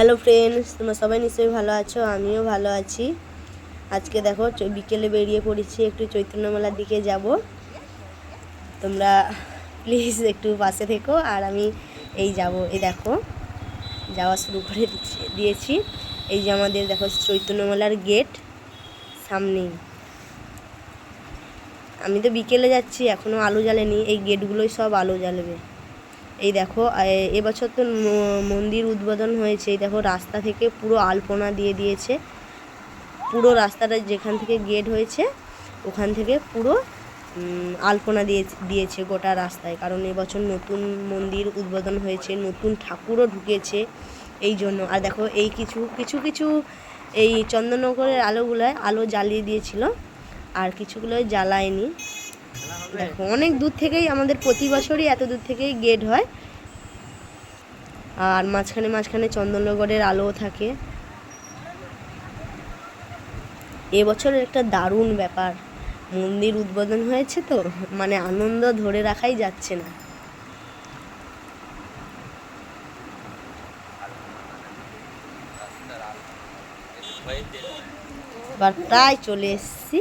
Hello friends তোমরা সবাই নিশ্চয়ই ভালো আছো? আমিও ভালো আছি। আজকে দেখো বিকেলে বেরিয়ে পড়েছি একটু চৈতন্য মেলার দিকে যাব। তোমরা প্লিজ একটু পাশে থেকো, আর আমি এই যাব। এই দেখো, যাওয়া শুরু করে দিয়েছি। এই যে আমাদের দেখো চৈতন্য মেলার গেট সামনেই। আমি তো বিকেলে যাচ্ছি এখনও আলো জ্বালেনি। এই গেটগুলোই সব আলো জ্বালবে। এই দেখো এবছর তো মন্দির উদ্বোধন হয়েছে। এই দেখো, রাস্তা থেকে পুরো আলপনা দিয়ে দিয়েছে। পুরো রাস্তাটা যেখান থেকে গেট হয়েছে, ওখান থেকে পুরো আলপনা দিয়ে, দিয়েছে গোটা রাস্তায়। কারণ এবছর নতুন মন্দির উদ্বোধন হয়েছে, নতুন ঠাকুরও ঢুকেছে এই জন্য। আর দেখো, এই কিছু কিছু কিছু এই চন্দননগরের আলোগুলোয় আলো জ্বালিয়ে দিয়েছিল, আর কিছুগুলো জ্বালায়নি। অনেক দূর থেকেই আমাদের প্রতি বছরই এত দূর থেকেই গেট হয়। আর মাঝখানে মাঝখানে চন্দননগরের আলো থাকে। এবছরের একটা দারুণ ব্যাপার, মন্দির উদ্বোধন হয়েছে তো মানে আনন্দ ধরে রাখাই যাচ্ছে না। এবার প্রায় চলে এসেছি।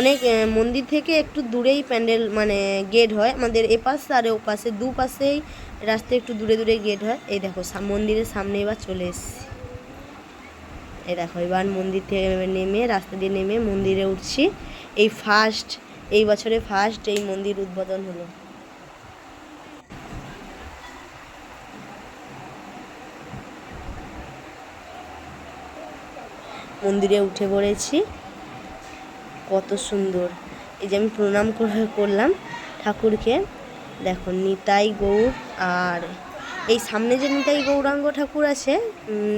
অনেক মন্দির থেকে একটু দূরেই প্যান্ডেল মানে গেট হয়। আমাদের এপাশ আর ওপাশে দু পাশেই রাস্তায় একটু দূরে দূরে গেট হয়। এই দেখো মন্দিরের সামনে এবার চলে এসেছি। এই দেখো, এবার মন্দির থেকে নেমে, রাস্তা দিয়ে নেমে মন্দিরে উঠছি। এই ফার্স্ট এই বছরে ফার্স্ট এই মন্দির উদ্বোধন হলো। মন্দিরে উঠে পড়েছি। কত সুন্দর। এই যে আমি প্রণাম করে- করলাম ঠাকুরকে। দেখো, নিতাই গৌর আর এই সামনে যে নিতাই গৌরাঙ্গ ঠাকুর আছে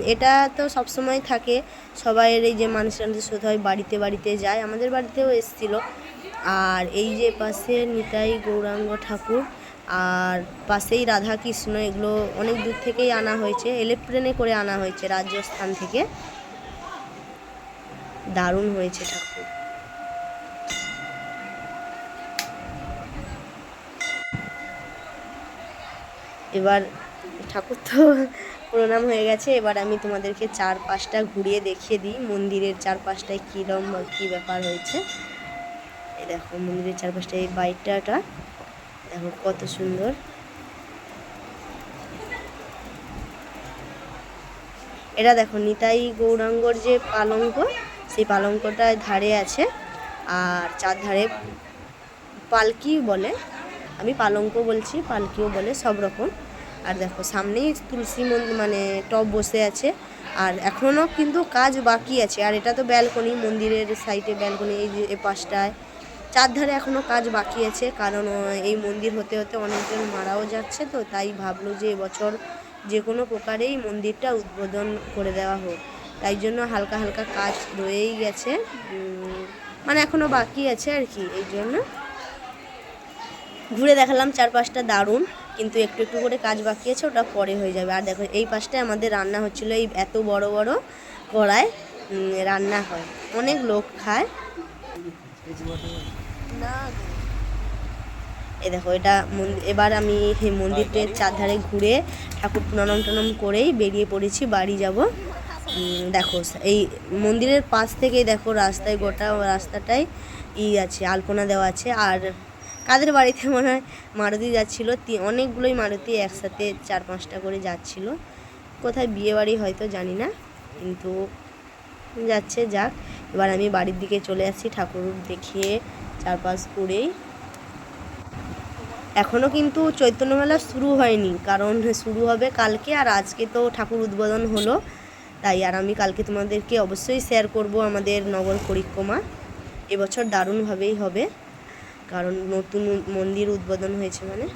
এটা তো সবসময় থাকে। সবাইয়ের এই যে মানুষ মানুষের হয়, বাড়িতে বাড়িতে যায়। আমাদের বাড়িতেও এসেছিল। আর এই যে পাশে নিতাই গৌরাঙ্গ ঠাকুর আর পাশেই রাধা কৃষ্ণ এগুলো অনেক দূর থেকেই আনা হয়েছে। এলেপ্রেনে করে আনা হয়েছে রাজস্থান থেকে। দারুণ হয়েছে ঠাকুর। এবার ঠাকুর তো প্রণাম হয়ে গেছে, এবার আমি তোমাদেরকে চার পাঁচটা ঘুরিয়ে দেখিয়ে দিই, মন্দিরের চার পাঁচটায় কীরম কী ব্যাপার হয়েছে। দেখো, মন্দিরের চারপাশটা এই বাইকটাটা, দেখো কত সুন্দর। এটা দেখো, নিতাই গৌরাঙ্গর যে পালঙ্ক, সেই পালঙ্কটায় ধারে আছে, আর চার ধারে পালকি বলে, আমি পালঙ্ক বলছি, পালকিও বলে সব রকম। আর দেখো, সামনেই তুলসী মন্দির মানে টব বসে আছে। আর এখনও কিন্তু কাজ বাকি আছে। আর এটা তো ব্যালকনি, মন্দিরের সাইডে ব্যালকনি, এই যে এ পাশটায়। চারধারে এখনও কাজ বাকি আছে। কারণ এই মন্দির হতে হতে অনেকজন মারাও যাচ্ছে তো, তাই ভাবলো যে এবছর যে কোনো প্রকারেই মন্দিরটা উদ্বোধন করে দেওয়া হোক। তাই জন্য হালকা হালকা কাজ রয়েই গেছে। মানে এখনও বাকি আছে আর কি, এই জন্য। ঘুরে দেখালাম চার পাঁচটা দারুণ, কিন্তু একটু একটু করে কাজ বাকি আছে, ওটা পরে হয়ে যাবে। আর দেখো, এই পাশটায় আমাদের রান্না হচ্ছিল, এই এত বড় বড় কড়ায় রান্না হয়। অনেক লোক খায়। না এই দেখো, এটা এবার আমি সেই মন্দিরটির চারধারে ঘুরে ঠাকুর প্রণাম টনাম করেই বেরিয়ে পড়েছি, বাড়ি যাব। দেখো, এই মন্দিরের পাশ থেকেই দেখো, রাস্তায় গোটা রাস্তাটায় ই আছে, আলপনা দেওয়া আছে। আর কাদের বাড়িতে মনে হয় মারুতি যাচ্ছিল? অনেকগুলোই মারুতি একসাথে চার পাঁচটা করে যাচ্ছিল। কোথায় বিয়ে বাড়ি হয়তো জানি না, কিন্তু যাচ্ছে, যাক। এবার আমি বাড়ির দিকে চলে আসছি ঠাকুর দেখিয়ে চারপাশ করেই। এখনও কিন্তু চৈতন্য মেলা শুরু হয়নি, কারণ শুরু হবে কালকে আর আজকে তো ঠাকুর উদ্বোধন হলো। তাই আর আমি কালকে তোমাদেরকে অবশ্যই শেয়ার করব আমাদের নগর পরিক্রমা। এবছর দারুণভাবেই হবে। কারণ নতুন মন্দির উদ্বোধন হয়েছে মানে।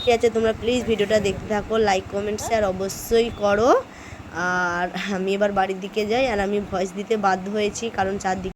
ঠিক আছে, তোমরা প্লিজ ভিডিওটা দেখতে থাকো লাইক কমেন্ট শেয়ার অবশ্যই করো। আর আমি এবার বাড়ির দিকে যাই, আর আমি ভয়েস দিতে বাধ্য হয়েছি, কারণ চারদিকে